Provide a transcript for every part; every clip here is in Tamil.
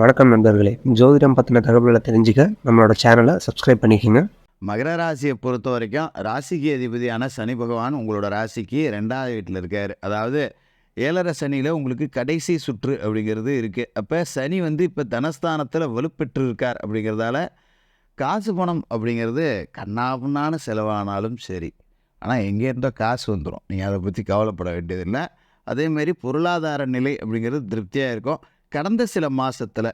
வணக்கம் நண்பர்களே. ஜோதிடம் பற்றின தகவல்களை தெரிஞ்சுக்க நம்மளோட சேனலை சப்ஸ்கிரைப் பண்ணிக்கோங்க. மகர ராசியை பொறுத்த வரைக்கும் ராசிக்கு அதிபதியான சனி பகவான் உங்களோட ராசிக்கு ரெண்டாவது வீட்டில் இருக்கார். அதாவது ஏழரை சனியில் உங்களுக்கு கடைசி சுற்று அப்படிங்கிறது இருக்குது அப்போ சனி வந்து இப்போ தனஸ்தானத்தில் வலுப்பெற்று இருக்கார் அப்படிங்கிறதால காசு பணம் அப்படிங்கிறது கண்ணாபுண்ணான செலவானாலும் சரி. ஆனால் எங்கேருந்தோ காசு வந்துடும் நீங்கள் அதை பற்றி கவலைப்பட வேண்டியதில்லை. அதேமாரி பொருளாதார நிலை அப்படிங்கிறது திருப்தியாக இருக்கும். கடந்த சில மாதத்தில்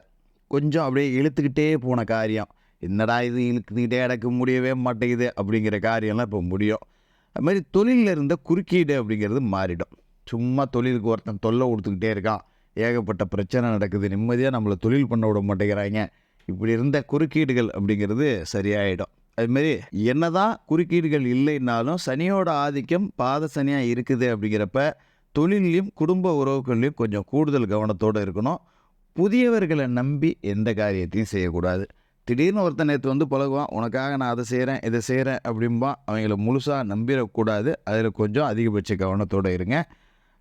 கொஞ்சம் அப்படியே இழுத்துக்கிட்டே போன காரியம். என்னடா இது? இழுத்துக்கிட்டே அடக்க முடியவே மாட்டேங்குது அப்படிங்கிற காரியம்லாம் இப்போ முடியும். அது மாதிரி தொழிலில் இருந்த குறுக்கீடு அப்படிங்கிறது மாறிடும். சும்மா தொழிலுக்கு ஒருத்தன் தொல்லை கொடுத்துக்கிட்டே இருக்கான். ஏகப்பட்ட பிரச்சனை நடக்குது. நிம்மதியாக நம்மளை தொழில் பண்ண விட மாட்டேங்கிறாங்க. இப்படி இருந்த குறுக்கீடுகள் அப்படிங்கிறது சரியாயிடும். அதுமாரி என்ன தான் குறுக்கீடுகள் இல்லைன்னாலும் சனியோட ஆதிக்கம் பாத சனியாக இருக்குது அப்படிங்கிறப்ப தொழிலையும் குடும்ப உறவுகள்லையும் கொஞ்சம் கூடுதல் கவனத்தோடு இருக்கணும். புதியவர்களை நம்பி எந்த காரியத்தையும் செய்யக்கூடாது. திடீர்னு ஒருத்தன் நேற்று வந்து பழகுவான் உனக்காக நான் அதை செய்கிறேன் இதை செய்கிறேன் அப்படிம்பா அவங்கள முழுசாக நம்பிடக்கூடாது. அதில் கொஞ்சம் அதிகபட்ச கவனத்தோடு இருங்க.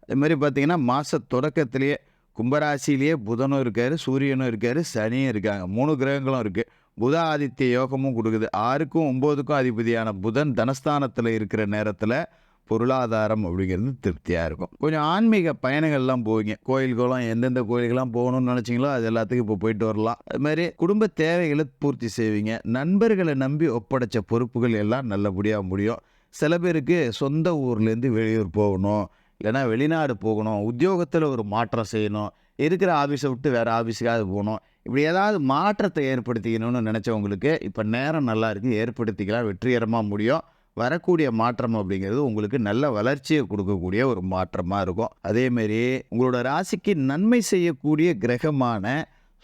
அது மாதிரி மாத தொடக்கத்திலேயே கும்பராசிலேயே புதனும் இருக்கார் சூரியனும் இருக்கார் சனியும் இருக்காங்க. மூணு கிரகங்களும் இருக்குது புத ஆதித்ய யோகமும் கொடுக்குது. ஆறுக்கும் ஒம்போதுக்கும் அதிபதியான புதன் தனஸ்தானத்தில் இருக்கிற நேரத்தில் பொருளாதாரம் அப்படிங்கிறது திருப்தியாக இருக்கும். கொஞ்சம் ஆன்மீக பயணங்கள்லாம் போவீங்க. கோயில்களும் எந்தெந்த கோயிலுக்கெல்லாம் போகணும்னு நினச்சிங்களோ அது எல்லாத்துக்கும் இப்போ போயிட்டு வரலாம். அது மாதிரி குடும்ப தேவைகளை பூர்த்தி செய்வீங்க. நண்பர்களை நம்பி ஒப்படைச்ச பொறுப்புகள் எல்லாம் நல்லபடியாக முடியும். சில பேருக்கு சொந்த ஊர்லேருந்து வெளியூர் போகணும் இல்லைன்னா வெளிநாடு போகணும் உத்தியோகத்தில் ஒரு மாற்றம் செய்யணும் இருக்கிற ஆஃபீஸை விட்டு வேறு ஆஃபீஸுக்காவது போகணும். இப்படி ஏதாவது மாற்றத்தை ஏற்படுத்திக்கணும்னு நினச்சவங்களுக்கு இப்போ நேரம் நல்லா இருக்குது ஏற்படுத்திக்கலாம் வெற்றிகரமாக முடியும். வரக்கூடிய மாற்றம் அப்படிங்கிறது உங்களுக்கு நல்ல வளர்ச்சியை கொடுக்கக்கூடிய ஒரு மாற்றமாக இருக்கும். அதேமாரி உங்களோட ராசிக்கு நன்மை செய்யக்கூடிய கிரகமான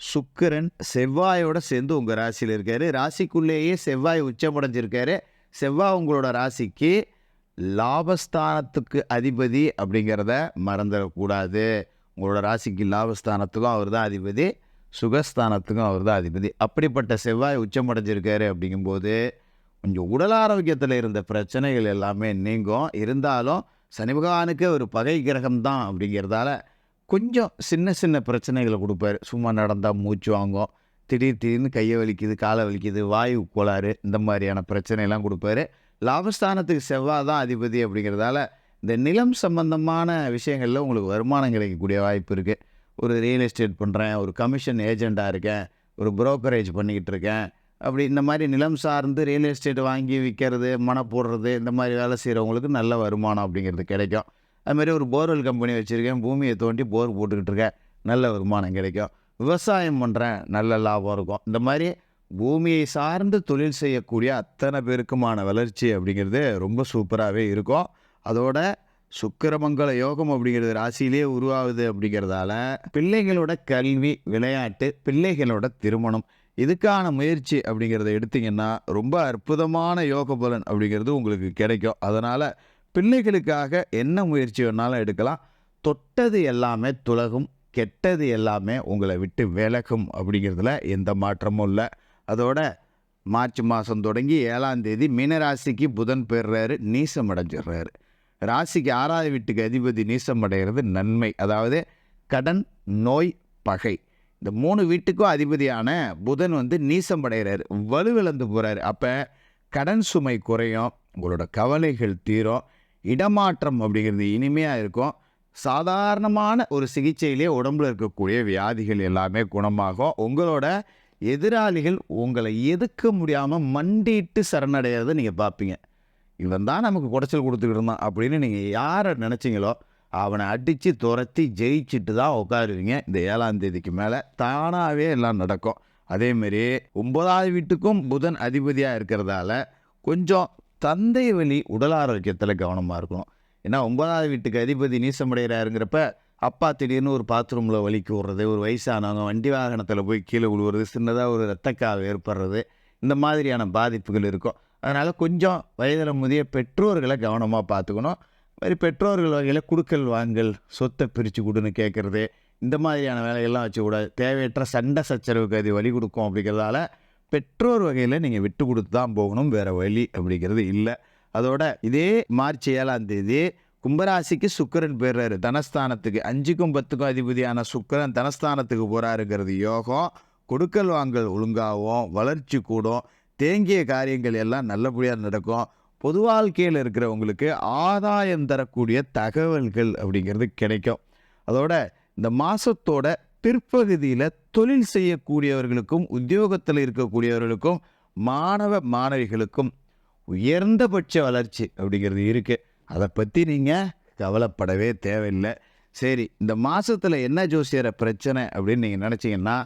சுக்கிரன் செவ்வாயோட சேர்ந்து உங்கள் ராசியில் இருக்காரு. ராசிக்குள்ளேயே செவ்வாய் உச்சமடைஞ்சிருக்காரு. செவ்வாய் உங்களோட ராசிக்கு லாபஸ்தானத்துக்கு அதிபதி அப்படிங்கிறத மறந்துடக்கூடாது. உங்களோட ராசிக்கு லாபஸ்தானத்துக்கும் அவர் தான் அதிபதி சுகஸ்தானத்துக்கும் அவர் தான் அதிபதி. அப்படிப்பட்ட செவ்வாய் உச்சமடைஞ்சிருக்காரு அப்படிங்கும்போது கொஞ்சம் உடல் ஆரோக்கியத்தில் இருந்த பிரச்சனைகள் எல்லாமே நீங்கும். இருந்தாலும் சனி பகவானுக்கு ஒரு பகை கிரகம் தான் அப்படிங்கிறதால கொஞ்சம் சின்ன சின்ன பிரச்சனைகளை கொடுப்பாரு. சும்மா நடந்தால் மூச்சு வாங்கும். திடீர் திடீர்னு கையை வலிக்குது காலை வலிக்குது வாயு கோளாறு இந்த மாதிரியான பிரச்சனையெல்லாம் கொடுப்பாரு. லாபஸ்தானத்துக்கு செவ்வாய் தான் அதிபதி அப்படிங்கிறதால இந்த நிலம் சம்பந்தமான விஷயங்களில் உங்களுக்கு வருமானம் கிடைக்கக்கூடிய வாய்ப்பு இருக்குது ஒரு ரியல் எஸ்டேட் பண்ணுறேன் ஒரு கமிஷன் ஏஜெண்ட்டாக இருக்கேன் ஒரு புரோக்கரேஜ் பண்ணிக்கிட்டு இருக்கேன் அப்படி இந்த மாதிரி நிலம் சார்ந்து ரியல் எஸ்டேட் வாங்கி விற்கிறது மனை போடுறது இந்த மாதிரி வேலை செய்கிறவங்களுக்கு நல்ல வருமானம் அப்படிங்கிறது கிடைக்கும். அதுமாரி ஒரு போர்வெல் கம்பெனி வச்சுருக்கேன். பூமியை தோண்டி போர் போட்டுக்கிட்டு இருக்கேன். நல்ல வருமானம் கிடைக்கும். விவசாயம் பண்ணுறேன் நல்ல லாபம் இருக்கும். இந்த மாதிரி பூமியை சார்ந்து தொழில் செய்யக்கூடிய அத்தனை பேருக்குமான வளர்ச்சி அப்படிங்கிறது ரொம்ப சூப்பராகவே இருக்கும். அதோட சுக்கரமங்கல யோகம் அப்படிங்கிறது ராசியிலே உருவாகுது அப்படிங்கிறதால பிள்ளைகளோட கல்வி விளையாட்டு பிள்ளைகளோட திருமணம் இதுக்கான முயற்சி அப்படிங்கிறத எடுத்திங்கன்னா ரொம்ப அற்புதமான யோக பலன் அப்படிங்கிறது உங்களுக்கு கிடைக்கும். அதனால் பிள்ளைகளுக்காக என்ன முயற்சி வேணாலும் எடுக்கலாம். தொட்டது எல்லாமே துலகும் கெட்டது எல்லாமே உங்களை விட்டு விலகும் அப்படிங்கிறதுல எந்த மாற்றமும் இல்லை. அதோட மார்ச் மாதம் தொடங்கி ஏழாம் தேதி மீனராசிக்கு புதன் பெறுறாரு நீசம் அடைஞ்சிடுறாரு. ராசிக்கு ஆறாவது வீட்டுக்கு அதிபதி நீசம் அடைகிறது நன்மை. அதாவது கடன் நோய் பகை. இந்த மூணு வீட்டுக்கும் அதிபதியான புதன் வந்து நீசம் அடைகிறாரு வலுவிழந்து போகிறார் அப்போ கடன் சுமை குறையும் உங்களோட கவலைகள் தீரும் இடமாற்றம் அப்படிங்கிறது இனிமையாக இருக்கும். சாதாரணமான ஒரு சிகிச்சையிலே உடம்புல இருக்கக்கூடிய வியாதிகள் எல்லாமே குணமாகும். உங்களோட எதிராளிகள் உங்களை எதுக்க முடியாமல் மண்டிட்டு சரணடைகிறத நீங்கள் பார்ப்பீங்க. இவன் தான் நமக்கு குடைச்சல் கொடுத்துக்கிட்டு இருந்தான் அப்படின்னு நீங்கள் யாரை நினச்சிங்களோ அவனை அடித்து துரத்தி ஜெயிச்சுட்டு தான் உட்காருவீங்க. இந்த ஏழாம் தேதிக்கு மேலே தானாகவே எல்லாம் நடக்கும். அதேமாரி ஒன்பதாவது வீட்டுக்கும் புதன் அதிபதியாக இருக்கிறதால கொஞ்சம் தந்தை வழி உடல் ஆரோக்கியத்தில் கவனமாக இருக்கணும். ஏன்னா ஒன்பதாவது வீட்டுக்கு அதிபதி நீசமடைகிறாருங்கிறப்ப அப்பா திடீர்னு ஒரு பாத்ரூமில் வலிக்கு விடுறது ஒரு வயசானவங்க வண்டி வாகனத்தில் போய் கீழே விழுவுறது சின்னதாக ஒரு ரத்தக்காவை ஏற்படுறது இந்த மாதிரியான பாதிப்புகள் இருக்கும். அதனால் கொஞ்சம் வயதில் முதிய பெற்றோர்களை கவனமாக பார்த்துக்கணும். மாதிரி பெற்றோர்கள் வகையில் குடுக்கல் வாங்கல் சொத்தை பிரித்து கொடுன்னு கேட்குறது இந்த மாதிரியான வேலையெல்லாம் வச்சுக்கூடாது தேவையற்ற சண்டை சச்சரவுக்கு அது வழி கொடுக்கும் அப்படிங்கிறதால பெற்றோர் வகையில் நீங்கள் விட்டு கொடுத்து தான் போகணும் வேறு வழி அப்படிங்கிறது இல்லை. அதோட இதே மார்ச் ஏழாம் தேதி கும்பராசிக்கு சுக்கிரன் போயிடுறாரு. தனஸ்தானத்துக்கு அஞ்சுக்கும் பத்துக்கும் அதிபதியான சுக்கிரன் தனஸ்தானத்துக்கு போகிறாருங்கிறது யோகம். கொடுக்கல் வாங்கல் ஒழுங்காகும் வளர்ச்சி கூடும். தேங்கிய காரியங்கள் எல்லாம் நல்லபடியாக நடக்கும். பொது வாழ்க்கையில் இருக்கிறவங்களுக்கு ஆதாயம் தரக்கூடிய தகவல்கள் அப்படிங்கிறது கிடைக்கும். அதோட இந்த மாதத்தோட பிற்பகுதியில் தொழில் செய்யக்கூடியவர்களுக்கும் உத்தியோகத்தில் இருக்கக்கூடியவர்களுக்கும் மாணவ மாணவிகளுக்கும் உயர்ந்தபட்ச வளர்ச்சி அப்படிங்கிறது இருக்குது அதை பற்றி நீங்கள் கவலைப்படவே தேவையில்லை. சரி இந்த மாதத்தில் என்ன ஜோசியர பிரச்சனை அப்படின்னு நீங்கள் நினச்சிங்கன்னா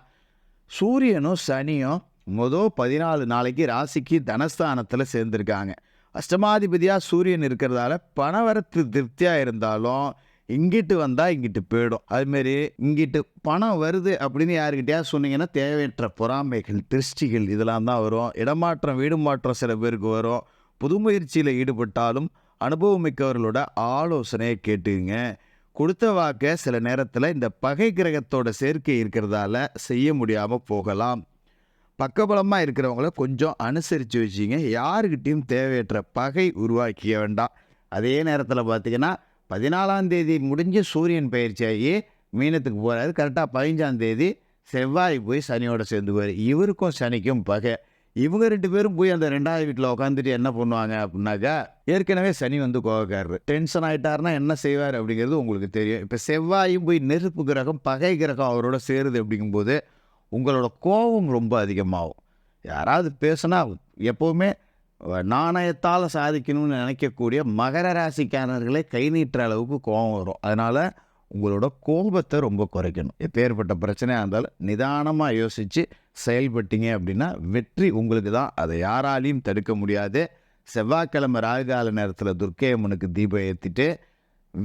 சூரியனும் சனியும் மொதல் பதினாலு நாளைக்கு ராசிக்கு தனஸ்தானத்தில் சேர்ந்துருக்காங்க. அஷ்டமாதிபதியாக சூரியன் இருக்கிறதால பணவரத்து திருப்தியாக இருந்தாலும் இங்கிட்டு வந்தால் இங்கிட்டு போயிடும். அதுமாரி இங்கிட்டு பணம் வருது அப்படின்னு யாருக்கிட்டயா சொன்னீங்கன்னா தேவையற்ற பொறாமைகள் திருஷ்டிகள் இதெல்லாம் தான் வரும். இடமாற்றம் வீடு மாற்றம் சில பேருக்கு வரும். புது முயற்சியில் ஈடுபட்டாலும் அனுபவம் மிக்கவர்களோட ஆலோசனையை கேட்டுங்க. கொடுத்த வாக்க சில நேரத்தில் இந்த பகை கிரகத்தோட சேர்க்கை இருக்கிறதால செய்ய முடியாமல் போகலாம். பக்கபலமாக இருக்கிறவங்கள கொஞ்சம் அனுசரித்து வச்சிங்க யாருக்கிட்டையும் தேவையற்ற பகை உருவாக்கிய வேண்டாம். அதே நேரத்தில் பார்த்தீங்கன்னா பதினாலாம் தேதி முடிஞ்சு சூரியன் பயிற்சியாகி மீனத்துக்கு போகிறாரு கரெக்டாக பதினஞ்சாம் தேதி செவ்வாய் போய் சனியோட சேர்ந்துக்குவார். இவருக்கும் சனிக்கும் பகை. இவங்க ரெண்டு பேரும் போய் அந்த ரெண்டாவது வீட்டில் உட்காந்துட்டு என்ன பண்ணுவாங்க அப்படின்னாக்கா ஏற்கனவே சனி வந்து கோவக்காரர். டென்ஷன் ஆகிட்டாருன்னா என்ன செய்வார் அப்படிங்கிறது உங்களுக்கு தெரியும். இப்போ செவ்வாயும் போய் நெருப்பு கிரகம் பகை கிரகம் அவரோட சேருது அப்படிங்கும்போது உங்களோட கோபம் ரொம்ப அதிகமாகும். யாராவது பேசுனா எப்போவுமே நாணயத்தால் சாதிக்கணும்னு நினைக்கக்கூடிய மகர ராசிக்காரர்களே கை நீட்டுற அளவுக்கு கோபம் வரும். அதனால் உங்களோட கோபத்தை ரொம்ப குறைக்கணும். எப்பேற்பட்ட பிரச்சனையாக இருந்தாலும் நிதானமாக யோசித்து செயல்பட்டீங்க அப்படின்னா வெற்றி உங்களுக்கு தான். அதை யாராலையும் தடுக்க முடியாது. செவ்வாய்க்கிழமை ராகுகால நேரத்தில் துர்க்கை அம்மனுக்கு தீபம் ஏற்றிட்டு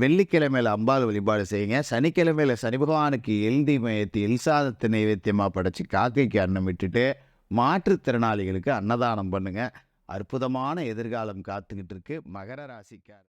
வெள்ளிக்கிழமையில் அம்பாள் வழிபாடு செய்யுங்க. சனிக்கிழமையில் சனி பகவானுக்கு எழுதி மயத்தி ஏற்றி நைவேத்தியமாக படைச்சி காக்கைக்கு அன்னம் விட்டுட்டு மாற்றுத்திறனாளிகளுக்கு அன்னதானம் பண்ணுங்கள் அற்புதமான எதிர்காலம் காத்துக்கிட்டு இருக்கு. மகர ராசிக்கார்